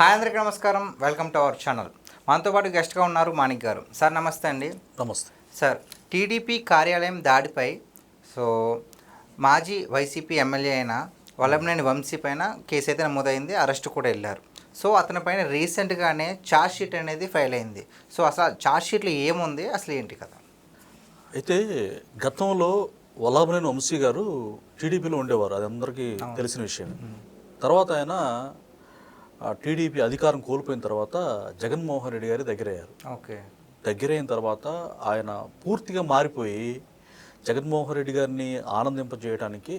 Hi అందరికీ నమస్కారం. Welcome to our channel. మనతో పాటు గెస్ట్గా ఉన్నారు మాణిక్ గారు. సార్ నమస్తే అండి. నమస్తే. సార్ టీడీపీ కార్యాలయం దాడిపై సో మాజీ వైసీపీ ఎమ్మెల్యే అయిన వల్లభనేని వంశీ పైన కేసు అయితే నమోదైంది అరెస్ట్ కూడా వెళ్ళారు. సో అతని పైన రీసెంట్గానే ఛార్జ్ షీట్ అనేది ఫైల్ అయింది. సో అసలు ఛార్జ్ షీట్లో ఏముంది? అసలు ఏంటి కదా అయితే గతంలో వల్లాభనేని వంశీ గారు టీడీపీలో ఉండేవారు. అది అందరికీ తెలిసిన విషయం తర్వాత ఆయన టీడీపీ అధికారం కోల్పోయిన తర్వాత జగన్మోహన్ రెడ్డి గారి దగ్గరయ్యారు. ఓకే. దగ్గరైన తర్వాత ఆయన పూర్తిగా మారిపోయి జగన్మోహన్ రెడ్డి గారిని ఆనందింపజేయడానికి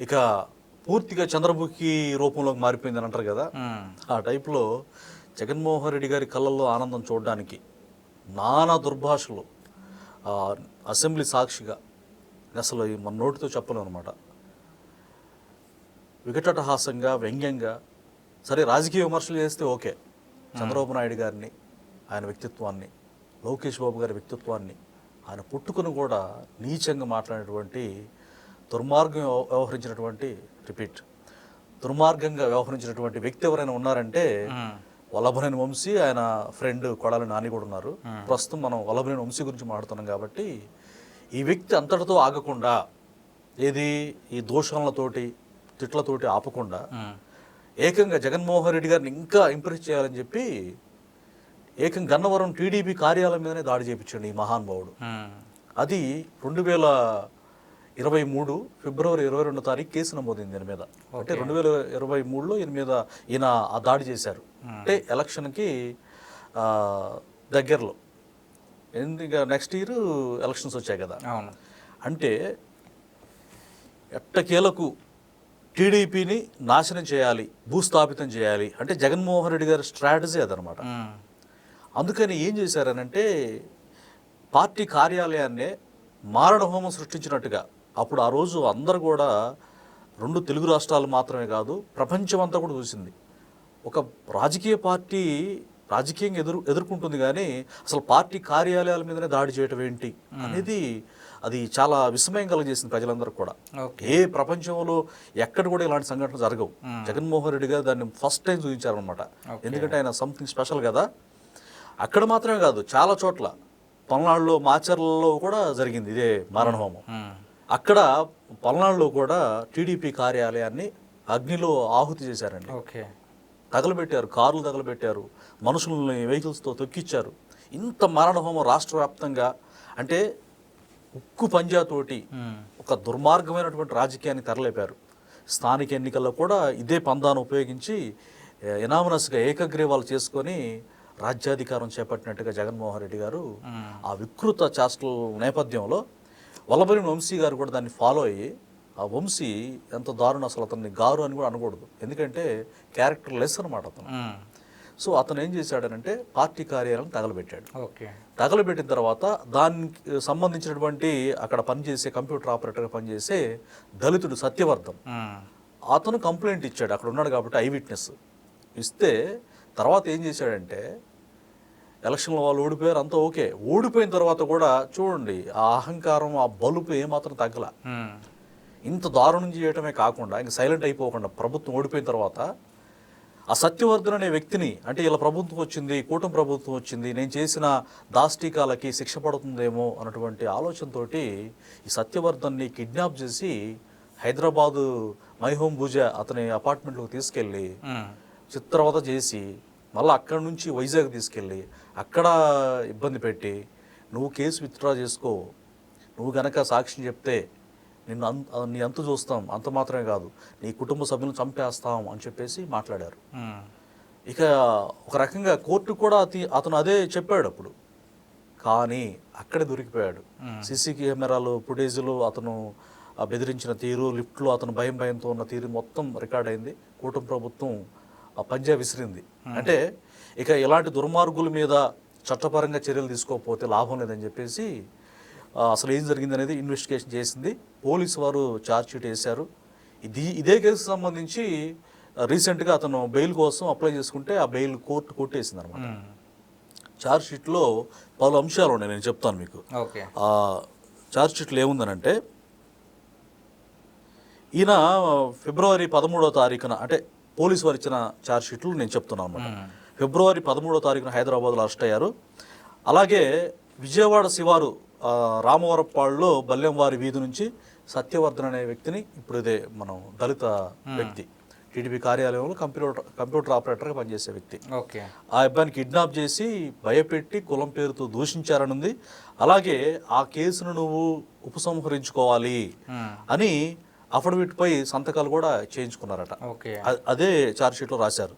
ఇక పూర్తిగా చంద్రముఖి రూపంలోకి మారిపోయిందని అంటారు కదా. ఆ. టైప్లో జగన్మోహన్ రెడ్డి గారి కళ్ళల్లో ఆనందం చూడడానికి నానా దుర్భాషలు అసెంబ్లీ సాక్షిగా అసలు మన నోటితో చెప్పలేము అనమాట వికటటహాసంగా వ్యంగ్యంగా సరే రాజకీయ విమర్శలు చేస్తే ఓకే. చంద్రబాబు నాయుడు గారిని ఆయన వ్యక్తిత్వాన్ని లోకేష్ బాబు గారి వ్యక్తిత్వాన్ని ఆయన పుట్టుకుని కూడా నీచంగా మాట్లాడినటువంటి దుర్మార్గం వ్యవ- వ్యవహరించినటువంటి రిపీట్. దుర్మార్గంగా వ్యవహరించినటువంటి వ్యక్తి ఎవరైనా ఉన్నారంటే వల్లభనేని వంశీ ఆయన ఫ్రెండ్ కొడాలి నాని కూడా ఉన్నారు. ప్రస్తుతం మనం వల్లభనేని వంశీ గురించి మాట్లాడుతున్నాం కాబట్టి ఈ వ్యక్తి అంతటితో ఆగకుండా ఏది ఈ దోషాలతోటి తిట్లతోటి ఆపకుండా ఏకంగా జగన్మోహన్ రెడ్డి గారిని ఇంకా ఇంప్రెస్ చేయాలని చెప్పి ఏకం గన్నవరం టీడీపీ కార్యాలయం మీదనే దాడి చేయించండి ఈ మహానుభావుడు అది రెండు వేల ఇరవై మూడు ఫిబ్రవరి ఇరవై రెండో తారీఖు కేసు నమోదైంది దీని మీద. అంటే రెండు వేల ఇరవై మూడులో ఈయన మీద ఈయన ఆ దాడి చేశారు. అంటే ఎలక్షన్కి దగ్గరలో. ఎందుకు నెక్స్ట్ ఇయర్ ఎలక్షన్స్ వచ్చాయి కదా. అంటే ఎట్టకేలకు టీడీపీని నాశనం చేయాలి భూస్థాపితం చేయాలి అంటే జగన్మోహన్ రెడ్డి గారి స్ట్రాటజీ అదనమాట. అందుకని ఏం చేశారనంటే పార్టీ కార్యాలయాన్నే మారణ హోమం సృష్టించినట్టుగా అప్పుడు ఆ రోజు అందరు కూడా రెండు తెలుగు రాష్ట్రాలు మాత్రమే కాదు ప్రపంచం అంతా కూడా చూసింది. ఒక రాజకీయ పార్టీ రాజకీయంగా ఎదురు ఎదుర్కొంటుంది కానీ అసలు పార్టీ కార్యాలయాల మీదనే దాడి చేయటం ఏంటి అనేది అది చాలా విస్మయం కలిగజేసింది ప్రజలందరూ కూడా. ఏ ప్రపంచంలో ఎక్కడ కూడా ఇలాంటి సంఘటనలు జరగవు. జగన్మోహన్ రెడ్డి గారు దాన్ని ఫస్ట్ టైం చూపించారనమాట ఎందుకంటే ఆయన సంథింగ్ స్పెషల్ కదా. అక్కడ మాత్రమే కాదు చాలా చోట్ల పల్నాడులో మాచర్లలో కూడా జరిగింది ఇదే మారణహోమం. అక్కడ పల్నాడులో కూడా టీడీపీ కార్యాలయాన్ని అగ్నిలో ఆహుతి చేశారండి. ఓకే. తగలబెట్టారు కార్లు తగలబెట్టారు మనుషుల్ని వెహికల్స్తో తొక్కిచ్చారు. ఇంత మారణహోమం రాష్ట్ర వ్యాప్తంగా అంటే ఉక్కు పంజాతోటి. ఒక దుర్మార్గమైనటువంటి రాజకీయాన్ని తెరలేపారు స్థానిక ఎన్నికల్లో కూడా ఇదే పందాను ఉపయోగించి ఎనామనస్గా ఏకగ్రీవాలు చేసుకొని రాజ్యాధికారం చేపట్టినట్టుగా జగన్మోహన్ రెడ్డి గారు. ఆ వికృత చేష్టల నేపథ్యంలో వల్లభరి వంశీ గారు కూడా దాన్ని ఫాలో అయ్యి ఆ వంశీ ఎంత దారుణ అసలు అతన్ని గారు అని కూడా అనకూడదు ఎందుకంటే క్యారెక్టర్ లెస్ అనమాట అతను. సో అతను ఏం చేశాడనంటే పార్టీ కార్యాలయం తగలబెట్టాడు. ఓకే. తగలబెట్టిన తర్వాత దానికి సంబంధించినటువంటి అక్కడ పనిచేసే కంప్యూటర్ ఆపరేటర్గా పనిచేసే దళితుడు సత్యవర్ధన్ మ్మ్. అతను కంప్లైంట్ ఇచ్చాడు. అక్కడ ఉన్నాడు కాబట్టి ఐ విట్నెస్. ఇస్తే తర్వాత ఏం చేశాడంటే ఎలక్షన్లో వాళ్ళు ఓడిపోయారు అంతా ఓకే. ఓడిపోయిన తర్వాత కూడా చూడండి ఆ అహంకారం ఆ బలుపు ఏమాత్రం తగ్గల. ఇంత దారుణం చేయటమే కాకుండా ఇంక సైలెంట్ అయిపోకుండా ప్రభుత్వం ఓడిపోయిన తర్వాత ఆ సత్యవర్ధన్ అనే వ్యక్తిని అంటే ఇలా ప్రభుత్వం వచ్చింది కూటమి ప్రభుత్వం వచ్చింది నేను చేసిన దాష్టికాలకి శిక్ష పడుతుందేమో అన్నటువంటి ఆలోచనతోటి ఈ సత్యవర్ధన్ని కిడ్నాప్ చేసి హైదరాబాదు మైహోమ్ భుజ అతని అపార్ట్మెంట్లోకి తీసుకెళ్ళి చిత్రవత చేసి మళ్ళీ అక్కడి నుంచి వైజాగ్ తీసుకెళ్ళి అక్కడ ఇబ్బంది పెట్టి నువ్వు కేసు విత్డ్రా చేసుకో. నువ్వు గనక సాక్ష్యం చెప్తే నిన్ను అంత నీ అంత చూస్తాం. అంత మాత్రమే కాదు. నీ కుటుంబ సభ్యులను చంపేస్తాం అని చెప్పేసి మాట్లాడారు. ఇక ఒక రకంగా కోర్టు కూడా అతి అతను అదే చెప్పాడు అప్పుడు. కానీ అక్కడే దొరికిపోయాడు. సీసీ కెమెరాలు ఫుటేజీలు అతను బెదిరించిన తీరు లిఫ్ట్లో అతను భయం భయంతో ఉన్న తీరు మొత్తం రికార్డ్ అయింది. కూటమి ప్రభుత్వం ఆ పంజా విసిరింది. అంటే ఇక ఇలాంటి దుర్మార్గుల మీద చట్టపరంగా చర్యలు తీసుకోకపోతే లాభం లేదని చెప్పేసి అసలు ఏం జరిగింది అనేది ఇన్వెస్టిగేషన్ చేసింది. పోలీసు వారు ఛార్జ్ షీట్ వేశారు. ఇది ఇదే కేసుకు సంబంధించి రీసెంట్గా అతను బెయిల్ కోసం అప్లై చేసుకుంటే ఆ బెయిల్ కోర్టు కొట్టేసింది అనమాట. ఛార్జ్ షీట్లో పలు అంశాలు ఉన్నాయి నేను చెప్తాను మీకు. ఆ ఛార్జ్ షీట్లో ఏముందనంటే ఈయన ఫిబ్రవరి పదమూడో తారీఖున అంటే పోలీసు వారు ఇచ్చిన ఛార్జ్ షీట్లు నేను చెప్తున్నాను అనమాట ఫిబ్రవరి పదమూడో తారీఖున హైదరాబాద్లో అరెస్ట్ అయ్యారు. అలాగే విజయవాడ శివారు రామవరపాడులో బల్లెంవారి వీధి నుంచి సత్యవర్ధన్ అనే వ్యక్తిని ఇప్పుడు ఇదే మనం దళిత వ్యక్తి. టీడీపీ కార్యాలయంలో కంప్యూటర్ కంప్యూటర్ ఆపరేటర్గా పనిచేసే వ్యక్తి. ఓకే. ఆ అబ్బాయిని కిడ్నాప్ చేసి భయపెట్టి కులం పేరుతో దూషించారని ఉంది అలాగే ఆ కేసును నువ్వు ఉపసంహరించుకోవాలి. అని అఫిడవిట్ పై సంతకాలు కూడా చేయించుకున్నారట. అదే ఛార్జ్ షీట్లో రాశారు.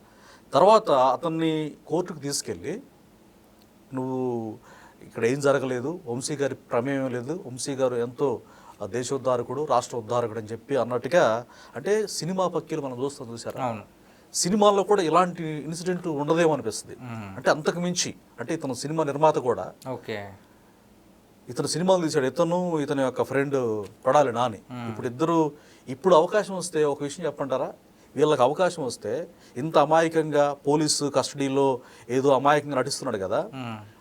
తర్వాత అతన్ని కోర్టుకు తీసుకెళ్ళి నువ్వు ఇక్కడ ఏం జరగలేదు. వంశీ గారి ప్రమేయం లేదు. వంశీ గారు ఎంతో దేశోద్ధారకుడు రాష్ట్ర ఉద్ధారకుడు అని చెప్పి అన్నట్టుగా అంటే సినిమా పక్కీలు మనం చూస్తాం చూసారా? సినిమాల్లో కూడా ఇలాంటి ఇన్సిడెంట్ ఉండదేమో అనిపిస్తుంది. అంటే అంతకు మించి అంటే ఇతను సినిమా నిర్మాత కూడా ఓకే. ఇతను సినిమాలు తీశాడు. ఇతను ఇతని యొక్క ఫ్రెండ్ కొడాలి నాని. ఇప్పుడు ఇద్దరు ఇప్పుడు అవకాశం వస్తే ఒక విషయం చెప్పంటారా? వీళ్ళకి అవకాశం వస్తే ఇంత అమాయకంగా పోలీసు కస్టడీలో ఏదో అమాయకంగా నటిస్తున్నాడు కదా.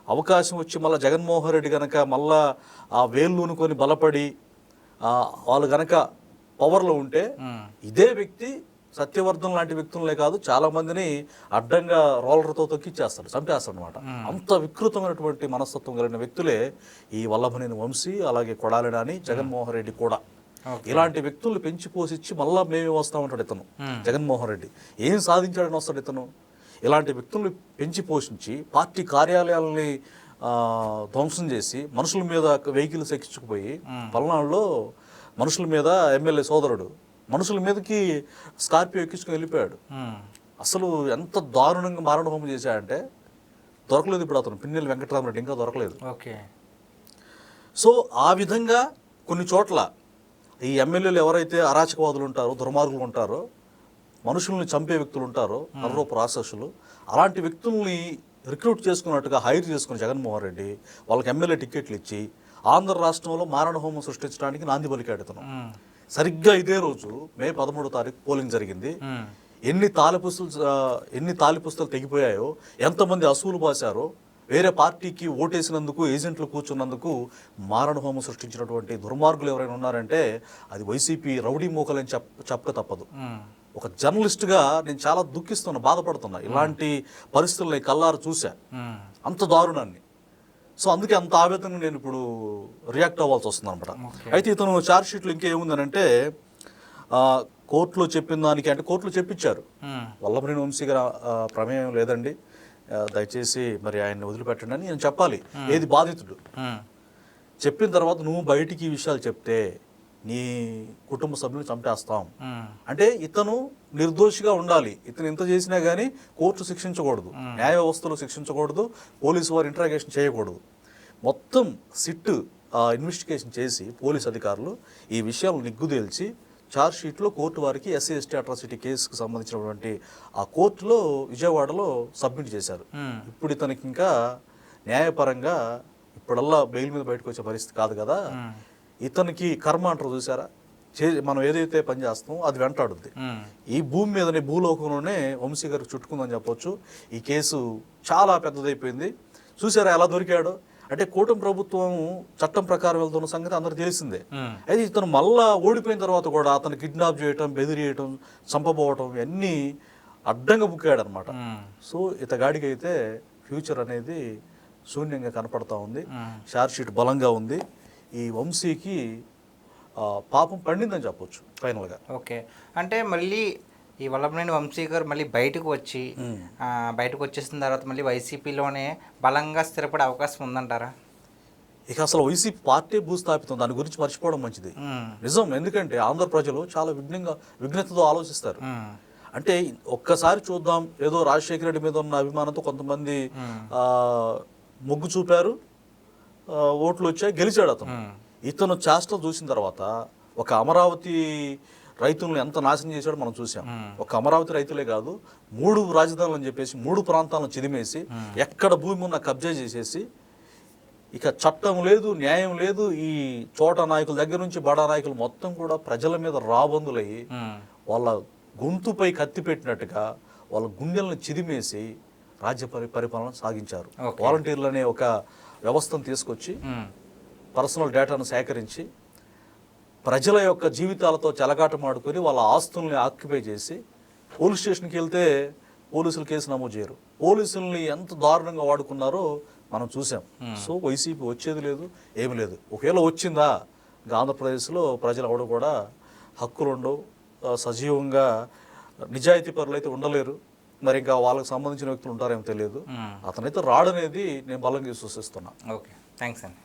అవకాశం వచ్చి మళ్ళీ జగన్మోహన్ రెడ్డి గనక మళ్ళా ఆ వేళ్ళూనుకొని బలపడి వాళ్ళు గనక పవర్లో ఉంటే. ఇదే వ్యక్తి సత్యవర్ధన్ లాంటి వ్యక్తులనే కాదు చాలా మందిని అడ్డంగా రోలర్తో తొక్కిచ్చేస్తాడు చంపేస్తాడు అనమాట అంత వికృతమైనటువంటి మనస్తత్వం కలిగిన వ్యక్తులే ఈ వల్లభనేని వంశీ అలాగే కొడాలి నాని జగన్మోహన్ రెడ్డి కూడా. ఇలాంటి వ్యక్తులు పెంచి పోషించి మళ్ళా మేమే వస్తామంటాడు ఇతను? జగన్మోహన్ రెడ్డి. ఏం సాధించాడని వస్తాడు ఇతను? ఇలాంటి వ్యక్తుల్ని పెంచి పోషించి పార్టీ కార్యాలయాలని ధ్వంసం చేసి మనుషుల మీద వెహికల్స్ ఎక్కించుకుపోయి పల్నాడులో మనుషుల మీద ఎమ్మెల్యే సోదరుడు మనుషుల మీదకి స్కార్పియో ఎక్కించుకుని వెళ్ళిపోయాడు. అసలు ఎంత దారుణంగా మారణ హోమం చేశాడంటే దొరకలేదు ఇప్పుడు అతను. పిన్నెల్లి వెంకటరామరెడ్డి ఇంకా దొరకలేదు. ఓకే. సో ఆ విధంగా కొన్ని చోట్ల ఈ ఎమ్మెల్యేలు ఎవరైతే అరాచకవాదులు ఉంటారో దుర్మార్గులు ఉంటారో మనుషుల్ని చంపే వ్యక్తులు ఉంటారో నరరూప రాక్షసులు అలాంటి వ్యక్తుల్ని రిక్రూట్ చేసుకున్నట్టుగా హైర్ చేసుకుని జగన్మోహన్ రెడ్డి వాళ్ళకి ఎమ్మెల్యే టికెట్లు ఇచ్చి ఆంధ్ర రాష్ట్రంలో మారణ హోమం సృష్టించడానికి నాంది పలికాడు ఇతను మ్మ్. సరిగ్గా ఇదే రోజు మే పదమూడో తారీఖు పోలింగ్ జరిగింది. ఎన్ని తాలిపుస్తులు ఎన్ని తాలిపుస్తులు తెగిపోయాయో ఎంతమంది అసూలు బాసారో వేరే పార్టీకి ఓటేసినందుకు ఏజెంట్లు కూర్చున్నందుకు మారణ హోమం సృష్టించినటువంటి దుర్మార్గులు ఎవరైనా ఉన్నారంటే అది వైసీపీ రౌడీ మోకలని చెప్ చెప్పక తప్పదు. ఒక జర్నలిస్ట్గా నేను చాలా దుఃఖిస్తున్నా బాధపడుతున్నా. ఇలాంటి పరిస్థితుల్ని కల్లారు చూసా. అంత దారుణాన్ని. సో అందుకే అంత ఆవేదన నేను ఇప్పుడు రియాక్ట్ అవ్వాల్సి వస్తుంది అనమాట. అయితే ఇతను ఛార్జ్ షీట్లు ఇంకేముందనంటే ఆ, కోర్టులో చెప్పిన దానికి అంటే కోర్టులో చెప్పించారు. మ్మ్. వల్లభనేని వంశీ గారి ప్రమేయం లేదండి. దయచేసి మరి ఆయన్ని వదిలిపెట్టండి అని నేను చెప్పాలి. ఏది బాధితుడు. చెప్పిన తర్వాత నువ్వు బయటికి ఈ విషయాలు చెప్తే నీ కుటుంబ సభ్యులు చంపేస్తాం. అంటే ఇతను నిర్దోషిగా ఉండాలి. ఇతను ఇంత చేసినా కానీ కోర్టు శిక్షించకూడదు. న్యాయ వ్యవస్థలో శిక్షించకూడదు. పోలీసు వారు ఇంట్రాగేషన్ చేయకూడదు. మొత్తం సిట్ ఇన్వెస్టిగేషన్ చేసి పోలీస్ అధికారులు ఈ విషయాలను నిగ్గుదేల్చి ఛార్జ్ షీట్లో కోర్టు వారికి ఎస్సీ ఎస్టీ అట్రాసిటీ కేసుకు సంబంధించినటువంటి ఆ కోర్టులో విజయవాడలో సబ్మిట్ చేశారు. ఇప్పుడు ఇతనికి ఇంకా న్యాయపరంగా ఇప్పుడల్లా బెయిల్ మీద బయటకు వచ్చే పరిస్థితి కాదు కదా. ఇతనికి కర్మ అంటారు చూసారా? చే మనం ఏదైతే పని చేస్తామో అది వెంటాడుద్ది. ఈ భూమి మీదనే భూలోకంలోనే వంశీ గారికి చుట్టుకుందని చెప్పొచ్చు. ఈ కేసు చాలా పెద్దదైపోయింది. చూసారా ఎలా దొరికాడో? అంటే కూటమి ప్రభుత్వం చట్టం ప్రకారం వెళ్తున్న సంగతి అందరికి తెలిసిందే. అయితే ఇతను మళ్ళా ఓడిపోయిన తర్వాత కూడా అతను కిడ్నాప్ చేయటం బెదిరియటం చంపబోవటం ఇవన్నీ అడ్డంగా బుక్కాడు అనమాట. సో ఇతగాడికి అయితే ఫ్యూచర్ అనేది శూన్యంగా కనపడతా ఉంది. షార్ట్ షీట్ బలంగా ఉంది. ఈ వంశీకి పాపం పండిందని చెప్పొచ్చు ఫైనల్గా. ఓకే. అంటే మళ్ళీ ఈ వల్లభనేని వంశీ గారు మళ్ళీ బయటకు వచ్చి బయటకు వచ్చేసిన తర్వాత మళ్ళీ వైసీపీలోనే బలంగా స్థిరపడే అవకాశం ఉందంటారా? ఇక అసలు వైసీపీ పార్టీ భూస్థాపితం దాని గురించి మర్చిపోవడం మంచిది. నిజం ఎందుకంటే ఆంధ్ర ప్రజలు చాలా విఘ్నంగా విఘ్నతతో ఆలోచిస్తారు. అంటే ఒక్కసారి చూద్దాం ఏదో రాజశేఖర రెడ్డి మీద ఉన్న అభిమానంతో కొంతమంది ఆ, మొగ్గు చూపారు ఓట్లు వచ్చాయి గెలిచాడు అతను. ఇతను చేష్టలు చూసిన తర్వాత ఒక అమరావతి రైతులను ఎంత నాశనం చేశాడో మనం చూసాం ఒక అమరావతి రైతులే కాదు మూడు రాజధానులు అని చెప్పేసి మూడు ప్రాంతాలను చిదిమేసి ఎక్కడ భూమి ఉన్న కబ్జా చేసేసి ఇక చట్టం లేదు న్యాయం లేదు ఈ చోట నాయకుల దగ్గర నుంచి బడా నాయకులు మొత్తం కూడా ప్రజల మీద రాబందులయ్యి. వాళ్ళ గొంతుపై కత్తి పెట్టినట్టుగా వాళ్ళ గుండెలను చిదిమేసి రాజ్య పరి పరిపాలన సాగించారు. వాలంటీర్లు అనే ఒక వ్యవస్థను తీసుకొచ్చి. పర్సనల్ డేటాను సేకరించి ప్రజల యొక్క జీవితాలతో చెలగాటమాడుకొని వాళ్ళ ఆస్తుల్ని ఆక్యుపై చేసి పోలీస్ స్టేషన్కి వెళ్తే పోలీసులు కేసు నమోదు చేయరు. పోలీసుల్ని ఎంత దారుణంగా వాడుకున్నారో మనం చూసాం. సో వైసీపీ వచ్చేది లేదు ఏమీ లేదు. ఒకవేళ వచ్చిందా ఆంధ్రప్రదేశ్లో ప్రజలు ఎవడు కూడా హక్కులు ఉండవు. ఆ, సజీవంగా నిజాయితీ పరులు అయితే ఉండలేరు. మరి ఇంకా వాళ్ళకి సంబంధించిన వ్యక్తులు ఉంటారేమో తెలియదు. అతనైతే రాడనేది నేను బలంగా విశ్వసిస్తున్నా. ఓకే. థ్యాంక్స్ అండి.